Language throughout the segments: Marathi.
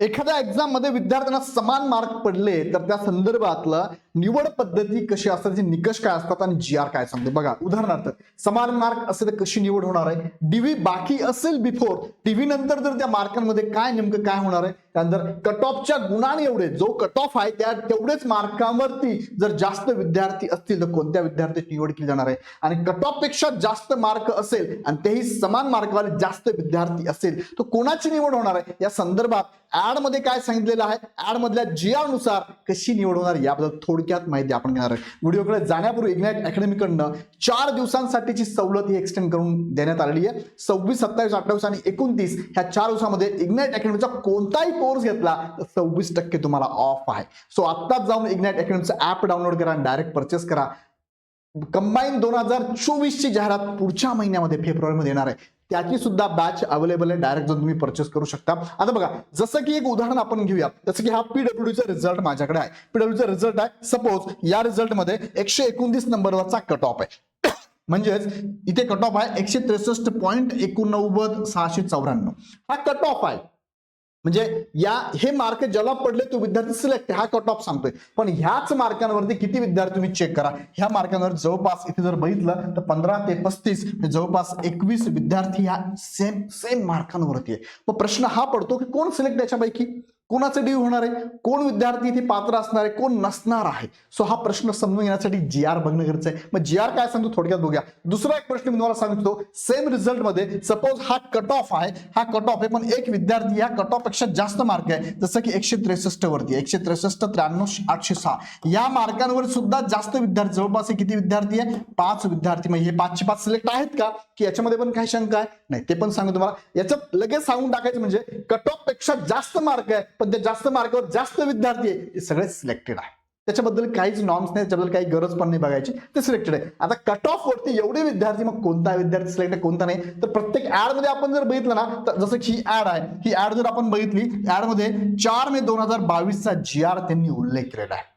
एखाद्या एक्झाममध्ये विद्यार्थ्यांना समान मार्क पडले तर त्या संदर्भातलं निवड पद्धती कशी असतात त्याचे निकष काय असतात आणि जी आर काय सांगते? बघा उदाहरणार्थ समान मार्क असेल तर कशी निवड होणार आहे? डीव्ही बाकी असेल बिफोर टीव्ही नंतर जर त्या मार्कांमध्ये काय नेमकं काय होणार आहे? त्यानंतर कट ऑफच्या गुणाने एवढे जो कट ऑफ आहे त्या तेवढेच मार्कावरती जर जास्त विद्यार्थी असतील तर कोणत्या विद्यार्थ्याची निवड केली जाणार आहे? आणि कट ऑफपेक्षा जास्त मार्क असेल आणि तेही समान मार्कवाले जास्त विद्यार्थी असेल तर कोणाची निवड होणार आहे? या संदर्भात ऍडमध्ये काय सांगितलेलं आहे? ऍड मधल्या जी आरनुसार कशी निवड होणार याबद्दल थोडी थोडक्यात माहिती आपण घेणार आहे. व्हिडिओकडे जाण्यापूर्वी इग्नाइट अकॅडमीकडनं चार दिवसांसाठीची सवलत ही एक्सटेंड करून देण्यात आलेली आहे. सव्वीस सत्तावीस अठ्ठावीस आणि एकोणतीस ह्या चार दिवसामध्ये इग्नाइट अकॅडमीचा कोणताही कोर्स घेतला तर सव्वीस टक्के तुम्हाला ऑफ आहे. सो आत्ताच जाऊन इग्नाइट अकॅडमीचं ऍप डाउनलोड करा आणि डायरेक्ट परचेस करा. कंबाईन दोन हजार चोवीस ची जाहिरात पुढच्या महिन्यामध्ये फेब्रुवारीमध्ये येणार आहे. त्याची सुद्धा बॅच अवेलेबल आहे. डायरेक्ट जाऊन तुम्ही परचेस करू शकता. आता बघा जसं की एक उदाहरण आपण घेऊया. जसं की हा पीडब्ल्यूचा रिझल्ट माझ्याकडे आहे. पीडब्ल्यूचा रिझल्ट आहे. सपोज या रिझल्टमध्ये एकशे एकोणतीस नंबरवरचा कट ऑफ आहे. म्हणजेच इथे कट ऑफ आहे एकशे त्रेसष्ट पॉईंट एकोणनव्वद सहाशे चौऱ्याण्णव. हा कट ऑफ आहे. म्हणजे या हे मार्क ज्याला पडले तो विद्यार्थी सिलेक्ट हा कट ऑफ सांगतोय. पण ह्याच मार्कांवरती किती विद्यार्थी तुम्ही चेक करा? ह्या मार्कांवर जवळपास इथे जर बघितलं तर पंधरा ते पस्तीस म्हणजे जवळपास एकवीस विद्यार्थी ह्या सेम सेम मार्कांवरती आहे. मग प्रश्न हा पडतो की कोण सिलेक्ट याच्यापैकी? कोणाचं डीव होणार आहे? कोण विद्यार्थी इथे पात्र असणार आहे? कोण नसणार आहे? सो हा प्रश्न समजून घेण्यासाठी जी आर बघणं गरजेचं आहे. मग जी आर काय सांगतो? थोडक्यात बघूया. दुसरा एक प्रश्न मी तुम्हाला सांगतो. सेम रिझल्टमध्ये सपोज हा कट ऑफ आहे. हा कट ऑफ आहे पण एक विद्यार्थी या कट ऑफपेक्षा जास्त मार्क आहे. जसं की एकशे त्रेसष्ट वरती. एकशे त्रेसष्ट त्र्याण्णव आठशे सहा. या मार्कांवर सुद्धा जास्त विद्यार्थी जवळपास किती विद्यार्थी आहे? पाच विद्यार्थी. म्हणजे हे पाचशे पाच सिलेक्ट आहेत का? की याच्यामध्ये पण काही शंका आहे? नाही ते पण सांगू तुम्हाला. याच्यात लगेच सांगून टाकायचं म्हणजे कट ऑफपेक्षा जास्त मार्क आहे. पण त्या जास्त मार्कावर जास्त विद्यार्थी आहे ते सगळे सिलेक्टेड आहे. त्याच्याबद्दल काहीच नॉर्म्स नाही त्याच्याबद्दल काही गरज पण नाही बघायची. ते सिलेक्टेड आहे. आता कट ऑफ वरती एवढे विद्यार्थी मग कोणता विद्यार्थी सिलेक्ट आहे कोणता नाही? तर प्रत्येक ऍडमध्ये आपण जर बघितलं ना तर जसं की ही ऍड आहे ही ऍड जर आपण बघितली ऍडमध्ये चार मे दोन हजार बावीसचा जी आर त्यांनी उल्लेख केलेला आहे.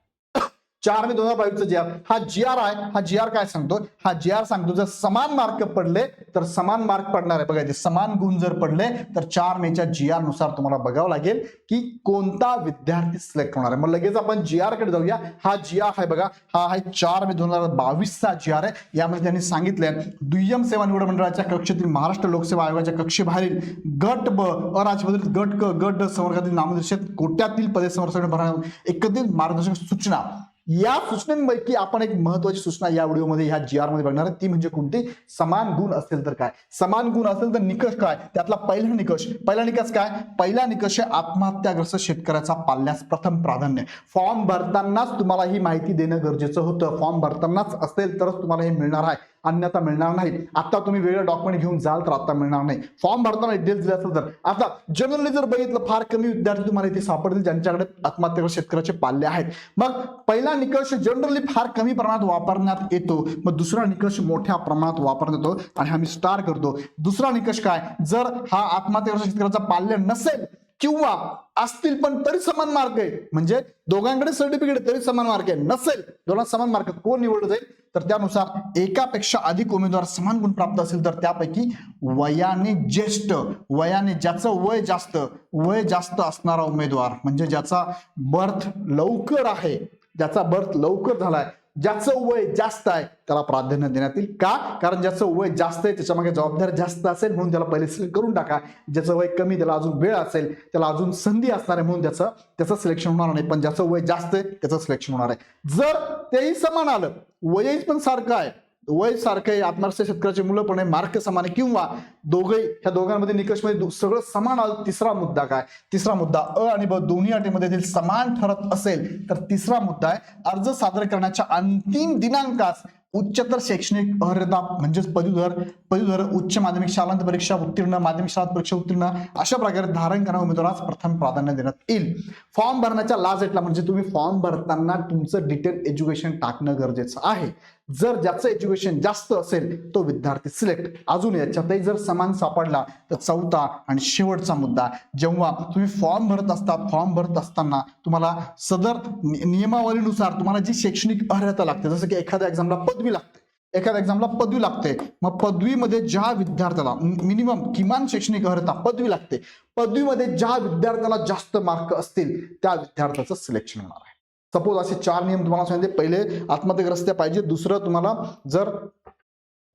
चार मे दोन हजार बावीसचा जी आर हा जी आर आहे. हा जी आर काय सांगतो? हा जी आर सांगतो जर समान मार्क पडले तर समान मार्क पडणार आहे. बघा इथे समान गुण जर पडले तर चार मेच्या जी आरनुसार तुम्हाला बघावं लागेल की कोणता विद्यार्थी सिलेक्ट होणार आहे. मग लगेच आपण जी आरकडे जाऊया. हा जी आर आहे बघा. हा आहे चार मे दोन हजार बावीसचा जी आर आहे. यामध्ये त्यांनी सांगितलंय दुय्यम सेवा निवड मंडळाच्या कक्षेतील महाराष्ट्र लोकसेवा आयोगाच्या कक्षेबाहेरील गट ब अराजमधील गट क गट संवर्गातील नामनिर्देशित कोट्यातील पदे समर्थन भरणार एकत्रित मार्गदर्शक सूचना. या सूचनांपैकी आपण एक महत्वाची सूचना या व्हिडिओमध्ये ह्या जी आरमध्ये बघणार ती म्हणजे कोणती? समान गुण असेल तर काय? समान गुण असेल तर निकष काय? त्यातला पहिला निकष. पहिला निकष काय? पहिला निकष आहे आत्महत्याग्रस्त शेतकऱ्याचा पाल्यास प्रथम प्राधान्य. फॉर्म भरतानाच तुम्हाला ही माहिती देणं गरजेचं होतं. फॉर्म भरतानाच असेल तरच तुम्हाला हे मिळणार आहे. अन्यथा मिळणार नाही आता तुम्ही वेगळं डॉक्युमेंट घेऊन जाल तर आता मिळणार नाही. फॉर्म भरताना डिटेल्स दिले असेल तर. आता जनरली जर बघितलं फार कमी विद्यार्थी तुम्हाला इथे सापडतील ज्यांच्याकडे आत्महत्या शेतकऱ्याचे पाल्ले आहेत. मग पहिला निकष जनरली फार कमी प्रमाणात वापरण्यात येतो. मग दुसरा निकष मोठ्या प्रमाणात वापरण्यात येतो. आणि आम्ही स्टार करतो. दुसरा निकष काय? जर हा आत्महत्या शेतकऱ्याचा पाल्य नसेल किंवा असतील पण तरी समान मार्क आहे. म्हणजे दोघांकडे सर्टिफिकेट तरी समान मार्क आहे. नसेल दोघांना समान मार्क कोण निवडलं जाईल? तर त्यानुसार एकापेक्षा अधिक उमेदवार समान गुण प्राप्त असेल तर त्यापैकी वयाने ज्येष्ठ वयाने ज्याचं वय जास्त वय जास्त असणारा उमेदवार म्हणजे ज्याचा बर्थ लवकर आहे ज्याचा बर्थ लवकर झालाय ज्याचं वय जास्त आहे त्याला प्राधान्य देण्यात येईल. का? कारण ज्याचं वय जास्त आहे त्याच्यामागे जबाबदारी जास्त असेल म्हणून त्याला पहिले सिलेक्ट करून टाका. ज्याचं वय कमी त्याला अजून वेळ असेल त्याला अजून संधी असणार आहे म्हणून त्याचं त्याचं सिलेक्शन होणार नाही. पण ज्याचं वय जास्त आहे त्याचं सिलेक्शन होणार आहे. जर तेही समान आलं वयही पण सारखं आहे वय सारखे आहे आत्महत्या मुलं पण आहे मार्क समान आहे किंवा दोघे ह्या दोघांमध्ये निकषमध्ये सगळं समान आलं तिसरा मुद्दा काय? तिसरा मुद्दा अ आणि ब दोन्ही अटीमध्ये देखील समान ठरत असेल तर तिसरा मुद्दा आहे अर्ज सादर करण्याच्या अंतिम दिनांकास उच्चतर शैक्षणिक अर्हता म्हणजेच पदवीधर पदवीधर उच्च माध्यमिक शालांत परीक्षा उत्तीर्ण माध्यमिक शाळांत परीक्षा उत्तीर्ण अशा प्रकारे धारण करणाऱ्या उमेदवारास प्रथम प्राधान्य देण्यात येईल. फॉर्म भरण्याच्या लास्ट डेटला म्हणजे तुम्ही फॉर्म भरताना तुमचं डिटेल एज्युकेशन टाकणं गरजेचं आहे. जर ज्याचं एज्युकेशन जास्त असेल तो विद्यार्थी सिलेक्ट अजून याच्यातही जर समान सापडला तर चौथा आणि शेवटचा मुद्दा. जेव्हा तुम्ही फॉर्म भरत असता फॉर्म भरत असताना तुम्हाला सदर नियमावलीनुसार तुम्हाला जी शैक्षणिक अर्हता लागते जसं की एखाद्या एक्झामला पदवी लागते. एखाद्या एक्झामला पदवी लागते. मग पदवीमध्ये ज्या विद्यार्थ्याला मिनिमम किमान शैक्षणिक अर्हता पदवी लागते. पदवीमध्ये ज्या विद्यार्थ्याला जास्त मार्क असतील त्या विद्यार्थ्याचं सिलेक्शन होणार आहे. सपोज असे चार नियम तुम्हाला सांगितले. पहिले आत्महत्याग्रस्त पाहिजे. दुसरं तुम्हाला जर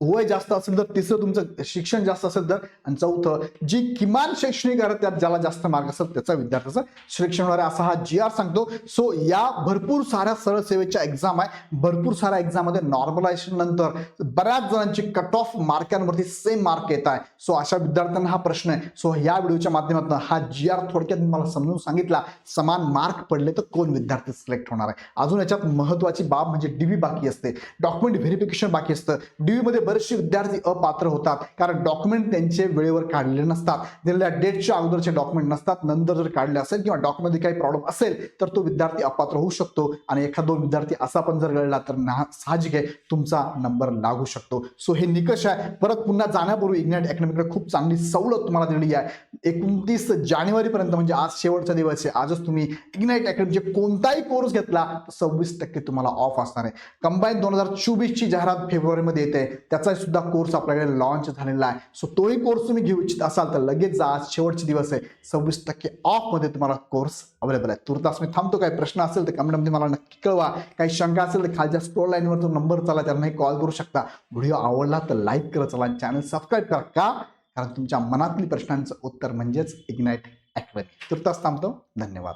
वय जास्त असेल तर तिसरं तुमचं शिक्षण जास्त असेल तर आणि चौथं जी किमान शैक्षणिक त्यात ज्याला जास्त मार्क असेल त्याचा विद्यार्थ्याचं सिलेक्शन होणार आहे. असा हा जी आर सांगतो. सो या भरपूर साऱ्या सरळ सेवेच्या एक्झाम आहे. भरपूर साऱ्या एक्झाममध्ये नॉर्मलायझेशन नंतर बऱ्याच जणांची कट ऑफ मार्कांवरती सेम मार्क येत आहे. सो अशा विद्यार्थ्यांना हा प्रश्न आहे. सो या व्हिडिओच्या माध्यमातून हा जी आर थोडक्यात मला समजून सांगितला. समान मार्क पडले तर कोण विद्यार्थी सिलेक्ट होणार आहे? अजून याच्यात महत्वाची बाब म्हणजे डीव्ही बाकी असते. डॉक्युमेंट व्हेरिफिकेशन बाकी असतं. डी मध्ये बरेचसे विद्यार्थी अपात्र होतात. कारण डॉक्युमेंट त्यांचे वेळेवर काढलेले नसतात. दिलेल्या डेटच्या अगोदरचे डॉक्युमेंट नसतात. नंतर जर काढले असेल किंवा डॉक्युमेंटमध्ये काही प्रॉब्लेम असेल तर तो विद्यार्थी अपात्र होऊ शकतो. आणि एखादा दोन विद्यार्थी असा पण जर गळला तर साहजिक आहे तुमचा नंबर लागू शकतो. सो हे निकष आहे. परत पुन्हा जाण्यापूर्वी इग्नाइट अकॅडमीकडे खूप चांगली सवलत तुम्हाला दिलेली आहे. एकोणतीस जानेवारीपर्यंत म्हणजे आज शेवटचा दिवस आहे. आजच तुम्ही इग्नाइट अकॅडमीचे कोणताही कोर्स घेतला तर सव्वीस टक्के तुम्हाला ऑफ असणार आहे. कंबाईन दोन हजार चोवीसची जाहिरात फेब्रुवारीमध्ये येते. त्याचा सुद्धा कोर्स आपल्याकडे लॉन्च झालेला आहे. सो तोही कोर्स तुम्ही घेऊ इच्छित असाल तर लगेच जा. आज शेवटचे दिवस आहे. सव्वीस टक्के ऑफमध्ये तुम्हाला कोर्स अवेलेबल आहे. तुर्तास मी थांबतो. काही प्रश्न असेल तर कमेंटमध्ये मला नक्की कळवा. काही शंका असेल तर खालच्या स्टोर लाईनवर तो नंबर चाला त्यांनाही कॉल करू शकता. व्हिडिओ आवडला तर लाईक करत चला चॅनल सबस्क्राईब करा. का? कारण तुमच्या मनातली प्रश्नांचं उत्तर म्हणजेच इग्नाईट अकॅडमी तुर्तास थांबतो. धन्यवाद.